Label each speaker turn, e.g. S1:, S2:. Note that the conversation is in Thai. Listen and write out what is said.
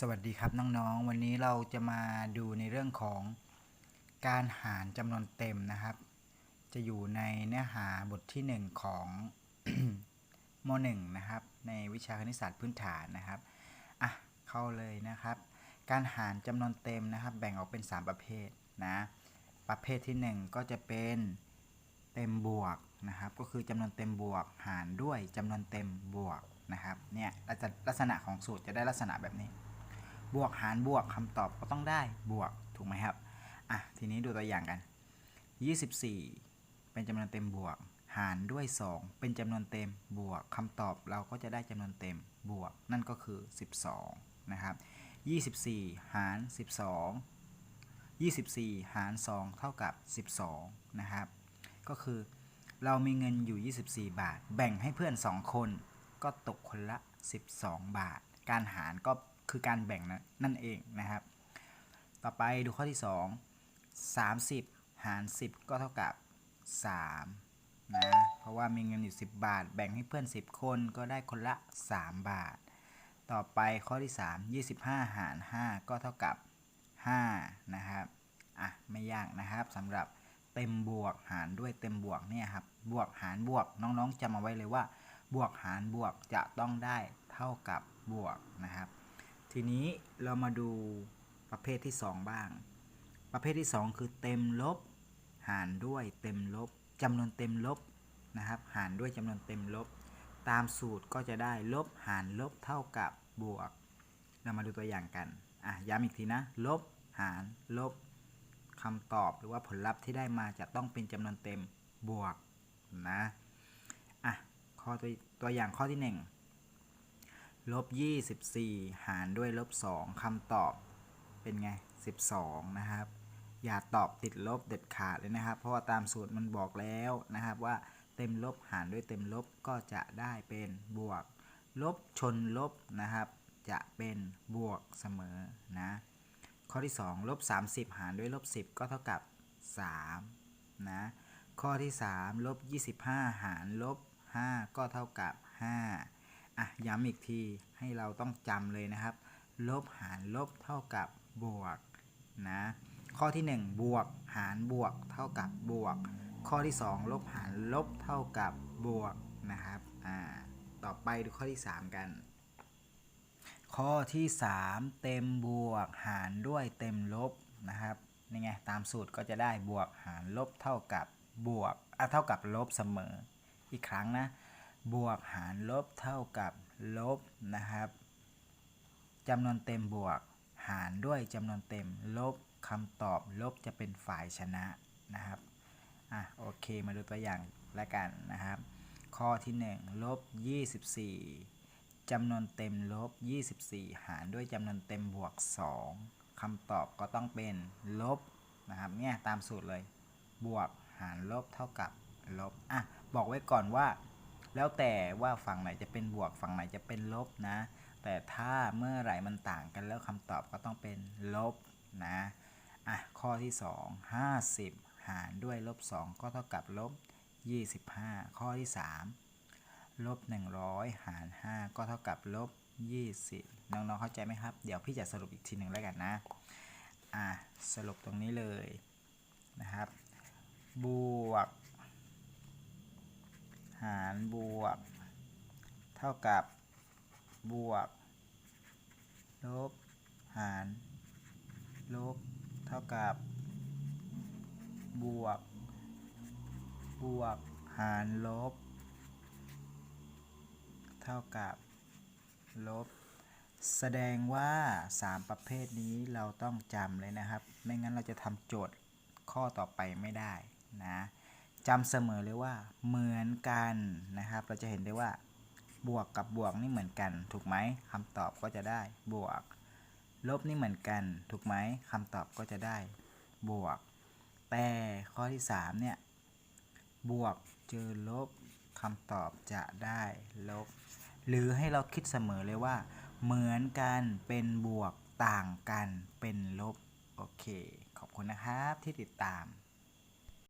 S1: สวัสดีครับน้องๆ วันนี้เราจะมาดูในเรื่องของการหารจำนวนเต็มนะครับ จะอยู่ในเนื้อหาบทที่ 1 ของม .1 นะครับ ในวิชาคณิตศาสตร์พื้นฐานนะครับอะเข้าเลยนะครับ การหารจำนวนเต็มนะครับ แบ่งออกเป็น 3 ประเภทนะประเภทที่ 1 ก็จะเป็นเต็มบวกนะครับ ก็คือจำนวนเต็มบวก หารด้วยจำนวนเต็มบวกนะครับ เนี่ยลักษณะของสูตรจะได้ลักษณะแบบนี้ บวกหารบวกคำตอบก็ต้องได้บวกถูกไหมครับอะทีนี้ดูตัวอย่างกัน 24 เป็นจำนวนเต็มบวก หารด้วย 2 เป็นจำนวนเต็มบวกคำตอบเราก็จะได้จำนวนเต็มบวก นั่นก็คือ 12 นะครับ 24 หาร 12 24 หาร 2 เท่ากับ 12 นะครับ ก็คือเรามีเงินอยู่ 24 บาท แบ่งให้เพื่อน 2 คน ก็ตกคนละ 12 บาท การหารก็ คือการแบ่งนะนั่นเองนะครับ ต่อไปดูข้อที่ 2 30 หาร 10 ก็เท่ากับ 3 นะ เพราะว่ามีเงินอยู่ 10 บาท แบ่งให้เพื่อน 10 คนก็ได้คนละ 3 บาท ต่อไปข้อที่ 3 25 หาร 5 ก็เท่ากับ 5 นะครับ อะ ไม่ยากนะครับสำหรับเต็มบวกหารด้วยเต็มบวกเนี่ยครับ บวกหารบวกน้องๆจำเอาไว้เลยว่า บวกหารบวกจะต้องได้เท่ากับบวกนะครับ ทีนี้เรามาดูประเภทที่ 2 บ้าง ประเภทที่ 2 คือเต็มลบ หารด้วยเต็มลบจำนวนเต็มลบนะครับ หารด้วยจำนวนเต็มลบ ตามสูตรก็จะได้ลบหารลบเท่ากับบวก เรามาดูตัวอย่างกันอะย้ำอีกทีนะ ลบหารลบคำตอบหรือว่าผลลัพธ์ที่ได้มาจะต้องเป็นจำนวนเต็มบวกนะอะข้อตัวตัวอย่างข้อที่ 1 ลบ24หารด้วยลบ2คำตอบเป็นไง12นะครับ อย่าตอบติดลบเด็ดขาดเลยนะครับ เพราะว่าตามสูตรมันบอกแล้วนะครับว่าเต็มลบหารด้วยเต็มลบก็จะได้เป็นบวก ลบชนลบนะครับ จะเป็นบวกเสมอนะข้อที่2ลบ30 หารด้วยลบ10 ก็เท่ากับ3นะข้อที่3ลบ25 หารลบ5ก็เท่ากับ 5 อะย้ำอีกทีให้เราต้องจำเลยนะครับ ลบหารลบเท่ากับบวกนะข้อที่ 1 บวกหารบวกเท่ากับบวก ข้อที่ 2 ลบหารลบเท่ากับบวกนะครับอ่าต่อไปดูข้อที่ 3 กัน ข้อที่ 3 เต็มบวกหารด้วยเต็มลบนะครับนี่ไงตามสูตรก็จะได้บวกหารลบเท่ากับบวกอะเท่ากับลบเสมออีกครั้งนะ บวกหารลบเท่ากับลบนะครับจำนวนเต็มบวก หารด้วยจำนวนเต็มลบคำตอบลบจะเป็นฝ่ายชนะนะครับอะโอเคมาดูตัวอย่างแล้วกันนะครับ ข้อที่1ลบ24จำนวนเต็มลบ 24 หารด้วยจำนวนเต็มบวก 2คำตอบก็ต้องเป็นลบนะครับเนี่ยตามสูตรเลย บวกหารลบเท่ากับลบอะบอกไว้ก่อนว่า แล้วแต่ว่าฝั่งไหนจะเป็นบวกฝั่งไหนจะเป็นลบนะ แต่ถ้าเมื่อไหร่มันต่างกันแล้วคำตอบก็ต้องเป็นลบนะอะข้อที่ 2 50 หารด้วยลบ 2 ก็เท่ากับลบ 25 ข้อที่ 3 ลบ 100 หาร 5 ก็เท่ากับลบ 20 น้องๆเข้าใจไหมครับ เดี๋ยวพี่จะสรุปอีกทีหนึ่งแล้วกันนะอะสรุปตรงนี้เลยนะครับ บวก หารบวก เท่ากับบวก ลบ หาร ลบ เท่ากับบวก บวก หารลบ เท่ากับ ลบ แสดงว่า 3 ประเภทนี้เราต้องจำเลยนะครับ ไม่งั้นเราจะทำโจทย์ข้อต่อไปไม่ได้นะ จำเสมอเลยว่าเหมือนกันนะครับ เราจะเห็นได้ว่า บวกกับบวกนี่เหมือนกัน ถูกไหมคำตอบก็จะได้บวก ลบนี่เหมือนกัน ถูกไหมคำตอบก็จะได้บวก แต่ข้อที่3เนี่ยบวกเจอลบคำตอบจะได้ลบ หรือให้เราคิดเสมอเลยว่า เหมือนกันเป็นบวกต่างกันเป็นลบ โอเค ขอบคุณนะครับที่ติดตาม